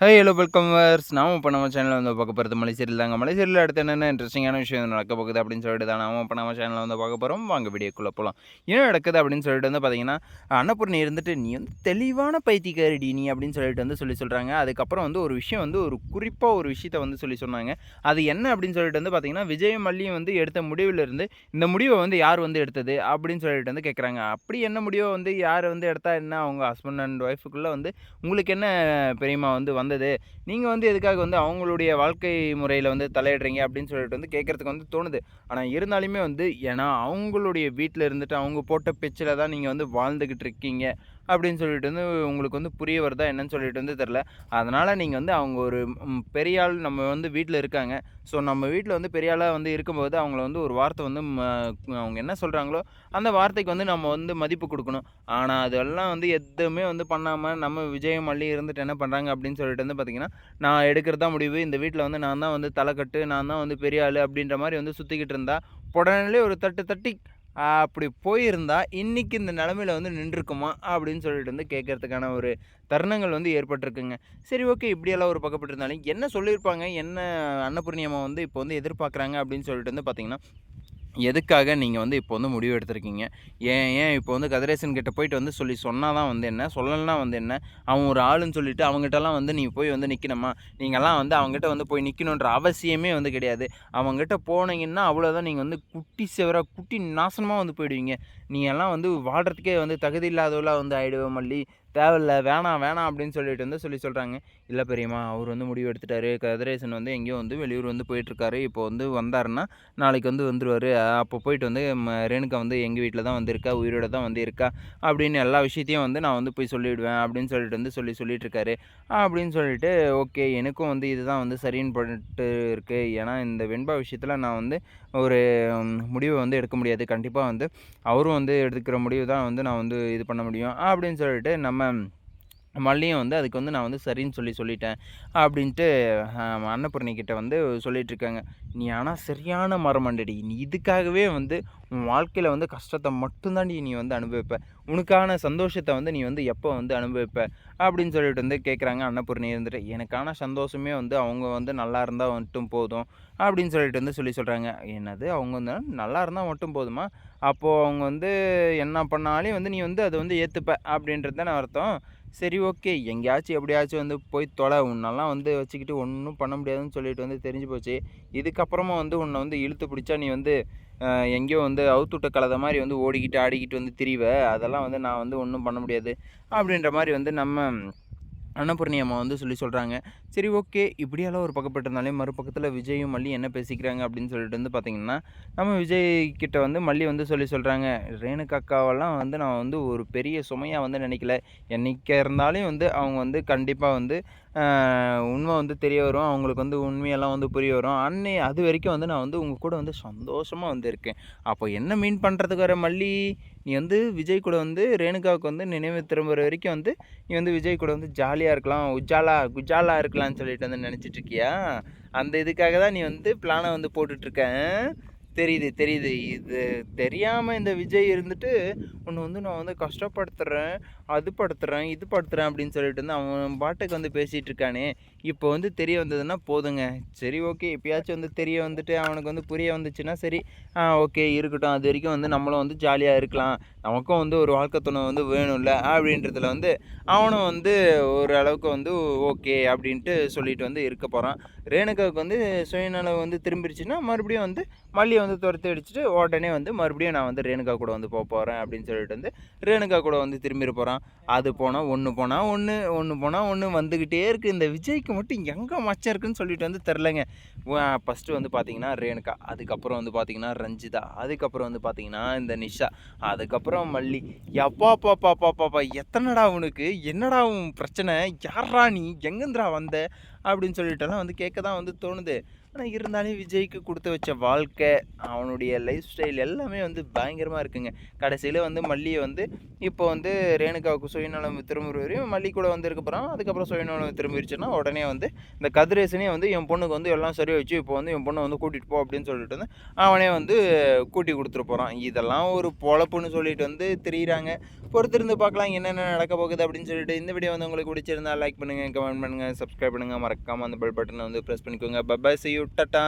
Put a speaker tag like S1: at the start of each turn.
S1: Hey hello welcome verse நாம இப்போ நம்ம சேனலில் வந்து பார்க்க போகிறது மலைசேரியில் தாங்க. மலைசேரியில் அடுத்து என்னென்ன இன்ட்ரெஸ்டிங்கான விஷயம் நடக்க போகுது அப்படின்னு சொல்லிட்டு தான் நாம இப்போ நம்ம சேனலில் வந்து பார்க்க போகிறோம் வாங்க வீடியோக்குள்ளே போகலாம் என்ன நடக்குது அப்படின்னு சொல்லிட்டு வந்து பார்த்தீங்கன்னா அன்னபூர்ணி இருந்துட்டு நீ வந்து தெளிவான பைத்தியக்காரடி நீ அப்படின்னு சொல்லிட்டு வந்து சொல்லி சொல்கிறாங்க அதுக்கப்புறம் வந்து ஒரு விஷயம் வந்து ஒரு குறிப்பாக ஒரு விஷயத்தை வந்து சொல்லி சொன்னாங்க. அது என்ன அப்படின்னு சொல்லிட்டு வந்து பார்த்தீங்கன்னா விஜய் மல்லியும் வந்து எடுத்த முடிவிலிருந்து இந்த முடிவை வந்து யார் வந்து எடுத்தது அப்படின்னு சொல்லிட்டு வந்து கேட்குறாங்க அப்படி என்ன முடிவை வந்து யார் வந்து எடுத்தா என்ன? அவங்க ஹஸ்பண்ட் அண்ட் ஒய்ஃபுக்குள்ளே வந்து உங்களுக்கு என்ன பெரியம்மா வந்து வந்தது. நீங்கள் வந்து எதுக்காக வந்து அவங்களுடைய வாழ்க்கை முறையில் வந்து தலையிடுறீங்க அப்படின்னு சொல்லிட்டு வந்து கேட்குறதுக்கு வந்து தோணுது. ஆனால் இருந்தாலுமே வந்து ஏன்னா அவங்களுடைய வீட்டில் இருந்துட்டு அவங்க போட்ட பிச்சில் தான் நீங்கள் வந்து வாழ்ந்துக்கிட்டு இருக்கீங்க. அப்படின்னு சொல்லிட்டு வந்து உங்களுக்கு வந்து புரிய வருதா என்னன்னு சொல்லிட்டு வந்து தெரில அதனால் நீங்கள் வந்து அவங்க ஒரு பெரிய ஆள் நம்ம வந்து வீட்டில் இருக்காங்க. ஸோ நம்ம வீட்டில் வந்து பெரிய ஆளாக வந்து இருக்கும்போது அவங்கள வந்து ஒரு வார்த்தை வந்து அவங்க என்ன சொல்கிறாங்களோ அந்த வார்த்தைக்கு வந்து நம்ம வந்து மதிப்பு கொடுக்கணும். ஆனால் அதெல்லாம் வந்து எதுவுமே வந்து பண்ணாமல் நம்ம விஜயம் மல்லி இருந்துட்டு என்ன பண்ணுறாங்க அப்படின்னு சொல்லிட்டு வந்து பார்த்திங்கன்னா நான் எடுக்கிறதா முடிவு. இந்த வீட்டில் வந்து நான் தான் வந்து தலைக்கட்டு நான் தான் வந்து பெரிய ஆள் அப்படின்ற மாதிரி வந்து சுற்றிக்கிட்டு இருந்தால் உடனே ஒரு தட்டு தட்டி அப்படி போயிருந்தா இன்றைக்கி இந்த நிலமையில வந்து நின்றுருக்குமா அப்படின்னு சொல்லிட்டு வந்து கேட்குறதுக்கான ஒரு தருணங்கள் வந்து ஏற்பட்டிருக்குங்க. சரி ஓகே. இப்படியெல்லாம் ஒரு பக்கப்பட்டிருந்தாலும் என்ன சொல்லியிருப்பாங்க? என்ன அன்னபூர்ணியம்மா வந்து இப்போ வந்து எதிர்பார்க்குறாங்க அப்படின்னு சொல்லிட்டு வந்து பார்த்திங்கன்னா எதுக்காக நீங்கள் வந்து இப்போ வந்து முடிவு எடுத்திருக்கீங்க? ஏன் ஏன் இப்போ வந்து கதிரேசன் கிட்ட போயிட்டு வந்து சொல்லி சொன்னால் தான் வந்து என்ன? சொல்லலைன்னா வந்து என்ன? அவன் ஒரு ஆளுன்னு சொல்லிட்டு அவங்ககிட்டலாம் வந்து நீங்கள் போய் வந்து நிற்கணுமா நீங்கள்லாம் வந்து அவங்ககிட்ட வந்து போய் நிற்கணுன்ற அவசியமே வந்து கிடையாது. அவங்ககிட்ட போனீங்கன்னா அவ்வளோதான் நீங்கள் வந்து குட்டி செவராக குட்டி நாசனமாக வந்து போயிடுவீங்க. நீங்கள் எல்லாம் வந்து வாழ்கிறதுக்கே வந்து தகுதி இல்லாதவளாக வந்து ஆகிடுவோம் மல்லி. தேவையில்ல வேணாம் வேணாம் அப்படின்னு சொல்லிட்டு வந்து சொல்லி சொல்கிறாங்க இல்லை பெரியம்மா அவர் வந்து முடிவு எடுத்துட்டாரு. கதிரேசன் வந்து எங்கேயோ வந்து வெளியூர் வந்து போயிட்டுருக்காரு. இப்போ வந்து வந்தாருன்னா நாளைக்கு வந்து வந்துடுவார் அப்போ போயிட்டு வந்து ரேணுகா வந்து எங்கள் வீட்டில் தான் வந்திருக்கா? உயிரோட தான் வந்து இருக்கா அப்படின்னு எல்லா விஷயத்தையும் வந்து நான் வந்து போய் சொல்லிவிடுவேன் அப்படின்னு சொல்லிட்டு வந்து சொல்லி சொல்லிட்டு இருக்காரு அப்படின்னு சொல்லிட்டு ஓகே எனக்கும் வந்து இதுதான் வந்து சரின்னு பட்டு இருக்குது ஏன்னா இந்த வெண்பா விஷயத்தில் நான் வந்து ஒரு முடிவை வந்து எடுக்க முடியாது. கண்டிப்பாக வந்து அவரும் வந்து எடுத்துக்கிற முடிவு தான் வந்து நான் வந்து இது பண்ண முடியும். அப்படின்னு சொல்லிட்டு நம்ம மல்லியும் வந்து அதுக்கு வந்து நான் வந்து சரின்னு சொல்லி சொல்லிட்டேன் அப்படின்ட்டு அன்னபூர்ணிக்கிட்ட வந்து சொல்லிகிட்ருக்காங்க நீ ஆனால் சரியான மரமண்டடி நீ இதுக்காகவே வந்து உன் வாழ்க்கையில் வந்து கஷ்டத்தை மட்டும்தான் நீ வந்து அனுபவிப்ப. உனக்கான சந்தோஷத்தை வந்து நீ வந்து எப்போ வந்து அனுபவிப்ப? அப்படின்னு சொல்லிட்டு வந்து கேட்குறாங்க அன்னபூர்ணி இருந்துட்டு. எனக்கான சந்தோஷமே வந்து அவங்க வந்து நல்லா இருந்தால் மட்டும் போதும் அப்படின்னு சொல்லிட்டு வந்து சொல்லி சொல்கிறாங்க என்னது? அவங்க வந்து நல்லா இருந்தால் மட்டும் போதுமா? அப்போது அவங்க வந்து என்ன பண்ணாலும் வந்து நீ வந்து அதை வந்து ஏற்றுப்ப அப்படின்றது தானே அர்த்தம். சரி ஓகே. எங்கேயாச்சும் எப்படியாச்சும் வந்து போய் தொலை. உன்னெல்லாம் வந்து வச்சுக்கிட்டு ஒன்றும் பண்ண முடியாதுன்னு சொல்லிட்டு வந்து தெரிஞ்சு போச்சு. இதுக்கப்புறமா வந்து உன்னை வந்து இழுத்து பிடிச்சா நீ வந்து எங்கேயோ வந்து அவுத்துட்ட கலத மாதிரி வந்து ஓடிக்கிட்டு ஆடிக்கிட்டு வந்து திரிவ. அதெல்லாம் வந்து நான் வந்து ஒன்றும் பண்ண முடியாது. அப்படின்ற மாதிரி வந்து நம்ம அன்னபூர்ணி அம்மா வந்து சொல்லி சொல்கிறாங்க சரி ஓகே. இப்படியெல்லாம் ஒரு பக்கப்பட்டிருந்தாலே மறுபக்கத்தில் விஜயும் மல்லி என்ன பேசிக்கிறாங்க அப்படின்னு சொல்லிட்டு வந்து பார்த்திங்கன்னா நம்ம விஜய் கிட்ட வந்து மல்லி வந்து சொல்லி சொல்கிறாங்க ரேணுகாக்காவெல்லாம் வந்து நான் வந்து ஒரு பெரிய சுமையாக வந்து நினைக்கல. என்றைக்கு இருந்தாலும் வந்து அவங்க வந்து கண்டிப்பாக வந்து உண்மை வந்து தெரிய வரும். அவங்களுக்கு வந்து உண்மையெல்லாம் வந்து புரிய வரும். அன்னை அது வரைக்கும் வந்து நான் வந்து உங்கள் கூட வந்து சந்தோஷமாக வந்து இருக்கேன். அப்போ என்ன மீன் பண்ணுறதுக்கு வர மல்லி? நீ வந்து விஜய் கூட வந்து ரேணுகாவுக்கு வந்து நினைவு திரும்புகிற வரைக்கும் வந்து நீ வந்து விஜய் கூட வந்து ஜாலியாக இருக்கலாம். உஜாலா குஜாலா இருக்கலாம்னு சொல்லிட்டு வந்து நினச்சிட்ருக்கியா அந்த இதுக்காக தான் நீ வந்து பிளானை வந்து போட்டுட்ருக்கேன் தெரியுது தெரியுது. இது தெரியாமல் இந்த விஜய் இருந்துட்டு உன்னை வந்து நான் வந்து கஷ்டப்படுத்துகிறேன் அது படுத்துகிறேன் இது படுத்துகிறேன் அப்படின்னு சொல்லிட்டு வந்து அவன் பாட்டுக்கு வந்து பேசிகிட்டு இருக்கானே. இப்போ வந்து தெரிய வந்ததுன்னா போதுங்க. சரி ஓகே. எப்பயாச்சும் வந்து தெரிய வந்துட்டு அவனுக்கு வந்து புரிய வந்துச்சுன்னா சரி ஓகே இருக்கட்டும். அது வரைக்கும் வந்து நம்மளும் வந்து ஜாலியாக இருக்கலாம். நமக்கும் வந்து ஒரு வாழ்க்கை துணை வந்து வேணும்ல அப்படின்றதுல வந்து அவனும் வந்து ஒரு அளவுக்கு வந்து ஓகே அப்படின்ட்டு சொல்லிட்டு வந்து இருக்க போகிறான் ரேணுகாவுக்கு வந்து சுயநலம் வந்து திரும்பிடுச்சுன்னா மறுபடியும் வந்து மல்லியை வந்து துரத்தி அடிச்சுட்டு உடனே வந்து மறுபடியும் நான் வந்து ரேணுகா கூட வந்து போக போகிறேன் அப்படின்னு சொல்லிட்டு வந்து ரேணுகா கூட வந்து திரும்பிட போகிறான் அது போனால் ஒன்று போனால் ஒன்று ஒன்று போனால் ஒன்று வந்துக்கிட்டே இருக்குது இந்த விஜய்க்கு மட்டும் எங்கே மச்சம் இருக்குன்னு சொல்லிட்டு வந்து தெரிலங்க ஃபஸ்ட்டு வந்து பார்த்தீங்கன்னா ரேணுகா அதுக்கப்புறம் வந்து பார்த்தீங்கன்னா ரஞ்சிதா அதுக்கப்புறம் வந்து பார்த்தீங்கன்னா இந்த நிஷா அதுக்கப்புறம் மல்லி. எப்பா பாப்பா பாப்பா எத்தனைடா உனக்கு? என்னடா உன் பிரச்சனை? யாரா நீ? எங்கேந்திரா வந்த? அப்படின்னு சொல்லிட்டுலாம் வந்து கேட்க தான் வந்து தோணுது. ஆனால் இருந்தாலும் விஜய்க்கு கொடுத்து வச்ச வாழ்க்கை அவனுடைய லைஃப் ஸ்டைல் எல்லாமே வந்து பயங்கரமாக இருக்குங்க. கடைசியில் வந்து மல்லியை வந்து இப்போ வந்து ரேணுகாவுக்கு சுயநலம் திரும்ப வரையும் மல்லி கூட வந்து போகிறான் அதுக்கப்புறம் சுயநலம் திரும்பிடுச்சுன்னா உடனே வந்து இந்த கதிரேசனே வந்து என் பொண்ணுக்கு வந்து எல்லாம் சரி வச்சு இப்போ வந்து என் பொண்ணை வந்து கூட்டிகிட்டு போ அப்படின்னு சொல்லிட்டு வந்து அவனே வந்து கூட்டி கொடுத்துட்டு போகிறான் இதெல்லாம் ஒரு பொழப்புன்னு சொல்லிட்டு வந்து தெரியுறாங்க. பொறுத்திருந்து பார்க்கலாம் என்னென்ன நடக்க போகுது அப்படின்னு சொல்லிட்டு இந்த வீடியோ வந்து உங்களுக்கு பிடிச்சிருந்தா லைக் பண்ணுங்கள் கமெண்ட் பண்ணுங்கள் சப்ஸ்கிரைப் பண்ணுங்கள் மறக்காமல் அந்த பெல் பட்டனை வந்து ப்ரெஸ் பண்ணிக்கோங்க. Bye bye C you ta-ta